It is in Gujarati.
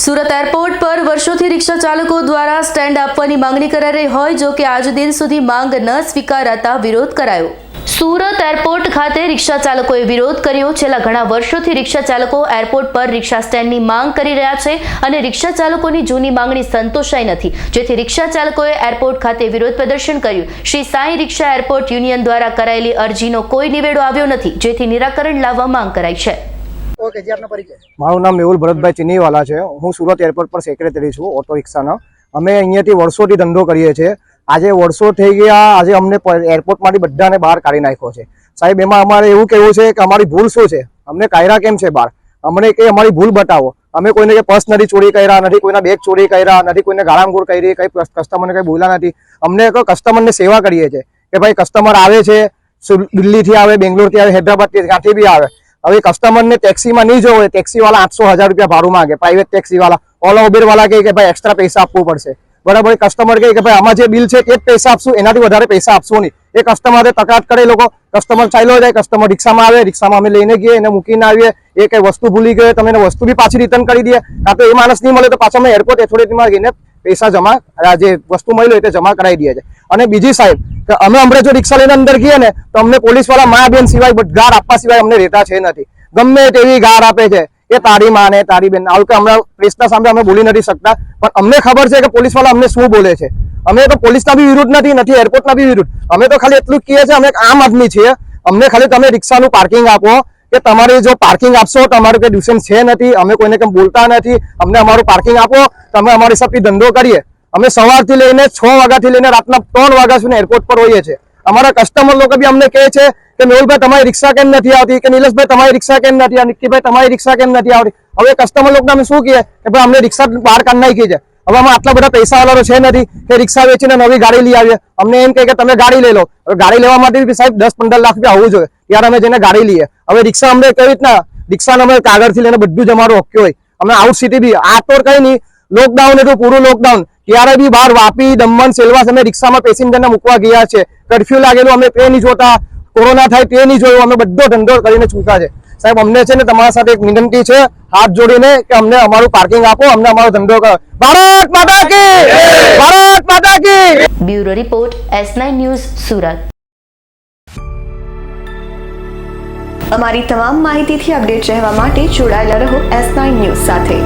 સુરત એરપોર્ટ પર વર્ષોથી રિક્ષા ચાલકો દ્વારા સ્ટેન્ડ આપવાની માંગણી કરાઈ રહી હોય, જો કે આજ દિન સુધી માંગ ન સ્વીકારાતા વિરોધ કરાયો. સુરત એરપોર્ટ ખાતે રિક્ષા ચાલકોએ વિરોધ કર્યો. છેલ્લા ઘણા વર્ષોથી રિક્ષા ચાલકો એરપોર્ટ પર રિક્ષા સ્ટેન્ડની માંગ કરી રહ્યા છે અને રિક્ષા ચાલકોની જૂની માંગણી સંતોષાઈ નથી. જેથી રિક્ષા ચાલકોએ એરપોર્ટ ખાતે વિરોધ પ્રદર્શન કર્યું. Shri Sai rickshaw airport union દ્વારા કરાયેલી અરજીનો કોઈ નિવેડો આવ્યો નથી, જેથી નિરાકરણ લાવવા માંગ કરાઈ છે. મારું નામ મેહુલ ભરતભાઈ ચીનીવાલા છે. હું સુરત એરપોર્ટ પર સેક્રેટરી છું, ઓટો રિક્ષાના. અમે અહીંયાથી વર્ષોથી ધંધો કરીએ છીએ. આજે વર્ષો થઈ ગયા, આજે અમને એરપોર્ટમાંથી બધાને બહાર કાઢી નાખ્યો છે. સાહેબ, એમાં અમારે એવું કેવું છે કે અમારી ભૂલ શું છે? અમને કાયરા કેમ છે બહાર? અમને કે અમારી ભૂલ બતાવો. અમે કોઈને કે પર્સ નથી ચોરી કર્યા, નથી કોઈના બેગ ચોરી કર્યા, નથી કોઈને ગાળામગોળ કરી, કઈ કસ્ટમરને કઈ બોલ્યા નથી. અમને કસ્ટમરને સેવા કરીએ છીએ કે ભાઈ કસ્ટમર આવે છે દિલ્હીથી આવે, બેંગ્લોરથી આવે, હૈદરાબાદથી ક્યાંથી બી આવે. હવે કસ્ટમરને ટેક્સીમાં નહીં જવું હોય ટેક્સી વાળા આઠસો હજાર રૂપિયા ભાડું માંગે પ્રાઇવેટ ટેક્સી વાળા. ઓલા ઉબેર વાળા કહે કે ભાઈ એક્સ્ટ્રા પૈસા આપવું પડશે. બરાબર કસ્ટમર કહે કે ભાઈ આમાં જે બિલ છે એ જ પૈસા આપશું, એનાથી વધારે પૈસા આપશો નહીં. એ કસ્ટમરે તકરાર કરે લોકો. કસ્ટમર ચાલ્યો જાય કસ્ટમર રિક્ષામાં આવે, રિક્ષામાં અમે લઈને ગઈએ એને મૂકીને આવીએ, એ કઈ વસ્તુ ભૂલી ગયો તમે એને વસ્તુ બી પાછી રિટર્ન કરી દઈએ. કાં તો એ માણસ નહીં મળે તો પાછા અમે એરપોર્ટ એથોરિટીમાં ગઈને પૈસા જમા જે વસ્તુ મળી હોય તે જમા કરાવી દઈએ છે અને બીજી સાહેબ કે અમે હમણાં જો રિક્ષા લઈને અંદર ગઈએ ને, તો અમને પોલીસવાળા મા બેન સિવાય ગાર આપવા સિવાય અમને રહેતા છે નથી. ગમે તેવી ગાર આપે છે. એ તારી માં ને તારી બેન આવું કે હમણાં પ્રેસના સામે અમે બોલી નથી શકતા, પણ અમને ખબર છે કે પોલીસવાળા અમને શું બોલે છે. અમે તો પોલીસના બી વિરુદ્ધ નથી નથી એરપોર્ટના બી વિરુદ્ધ. અમે તો ખાલી એટલું કહીએ છીએ, અમે આમ આદમી છીએ. અમને ખાલી તમે રિક્ષાનું પાર્કિંગ આપો, કે તમારે જો પાર્કિંગ આપશો તમારું કંઈ ડ્યુશન છે નથી, અમે કોઈને કેમ બોલતા નથી. અમને અમારું પાર્કિંગ આપો, તમે અમારી સાથે ધંધો કરીએ. અમે સવારથી લઈને છ વાગ્યાથી લઈને રાતના ત્રણ વાગ્યા સુધી એરપોર્ટ પર હોઈએ છીએ. અમારા કસ્ટમર લોકો બી અમને કહે છે કે, મેહુલભાઈ, તમારી રિક્ષા કેમ નથી આવતી? કે, નિલેશભાઈ, તમારી રિક્ષા કેમ નથી? આવતી નિક્કીભાઈ તમારી રિક્ષા કેમ નથી આવતી? હવે કસ્ટમર લોકોને અમે શું કહીએ? કે, ભાઈ, અમને રિક્ષા બહાર કાઢ નાખી છે. હવે અમે આટલા બધા પૈસા વાળા છે નથી કે રિક્ષા વેચીને નવી ગાડી લઈ આવીએ. અમને એમ કહે કે, તમે ગાડી લઈ લો. હવે ગાડી લેવા માટે બી સાહેબ દસ પંદર લાખ રૂપિયા હોવું જોઈએ. ત્યારે અમે જઈને ગાડી લઈએ. હવે રિક્ષા અમને કેવી રીતના? રિક્ષાને અમે કાગળથી લઈને બધું જ અમારું ઓકે હોય. અમે આઉટ સિટી બી. આ તો કઈ નહીં. લોકડાઉન એટલું પૂરું લોકડાઉન ત્યારે બી બહાર વાપી દમણ સેલવાસ અમે રિક્ષામાં પેસેન્જરને મૂકવા ગયા છે. કર્ફ્યુ લાગેલું અમે તે નહીં જોતા. કોરોના થાય તે નહીં જોયું. અમે બધો ધંધો કરીને છૂટા છે. સાહેબ અમને છે ને તમારા સાથે એક વિનંતી છે હાથ જોડીને કે અમને અમારું પાર્કિંગ આપો અમને અમારો ધંધો કરો. ભારત માતા કી! ભારત માતા કી! Bureau report S nine news Surat. અમારી તમામ માહિતીથી અપડેટ રહેવા માટે જોડાયેલા રહો એસ નાઇન ન્યૂઝ સાથે.